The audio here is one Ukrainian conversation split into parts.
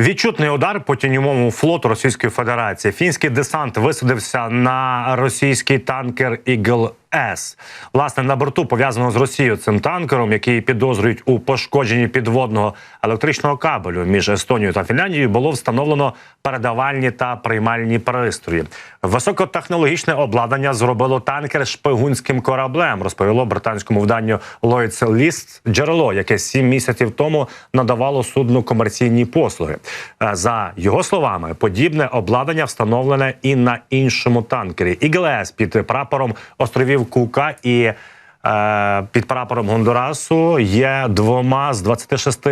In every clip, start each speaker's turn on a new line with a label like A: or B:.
A: Відчутний удар по тіньовому флоту Російської Федерації. Фінський десант висадився на російський танкер Ігл С. Власне на борту пов'язаного з Росією цим танкером, який підозрюють у пошкодженні підводного електричного кабелю між Естонією та Фінляндією, було встановлено передавальні та приймальні пристрої. Високотехнологічне обладнання зробило танкер шпигунським кораблем. Розповіло британському виданню Lloyd's List джерело, яке сім місяців тому надавало судну комерційні послуги. Е, За його словами, подібне обладнання встановлене і на іншому танкері. Іглес під прапором островів Кука і е, під прапором Гондурасу є двома з 26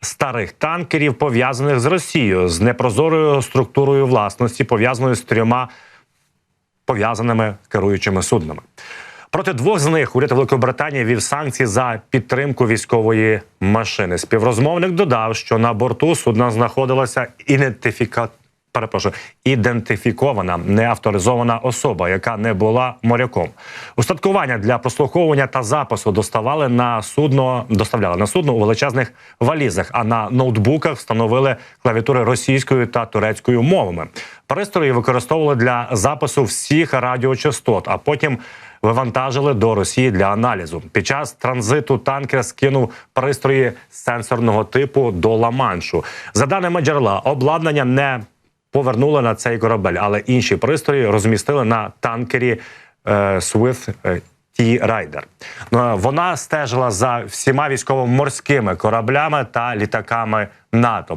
A: старих танкерів, пов'язаних з Росією, з непрозорою структурою власності, пов'язаною з трьома пов'язаними керуючими суднами. Проти двох з них уряд Великобританії вів санкції за підтримку військової машини. Співрозмовник додав, що на борту судна знаходилася ідентифіка... Перепрошую, ідентифікована неавторизована особа, яка не була моряком. Устаткування для прослуховування та запису доставали на судно, доставляли на судно у величезних валізах, а на ноутбуках встановили клавіатури російською та турецькою мовами. Пристрої використовували для запису всіх радіочастот, а потім вивантажили до Росії для аналізу. Під час транзиту танкер скинув пристрої сенсорного типу до Ла-Маншу. За даними джерела, обладнання не повернули на цей корабель, але інші пристрої розмістили на танкері е, Swith е, Ті-Райдер. Ну, Вона стежила за всіма військово-морськими кораблями та літаками НАТО.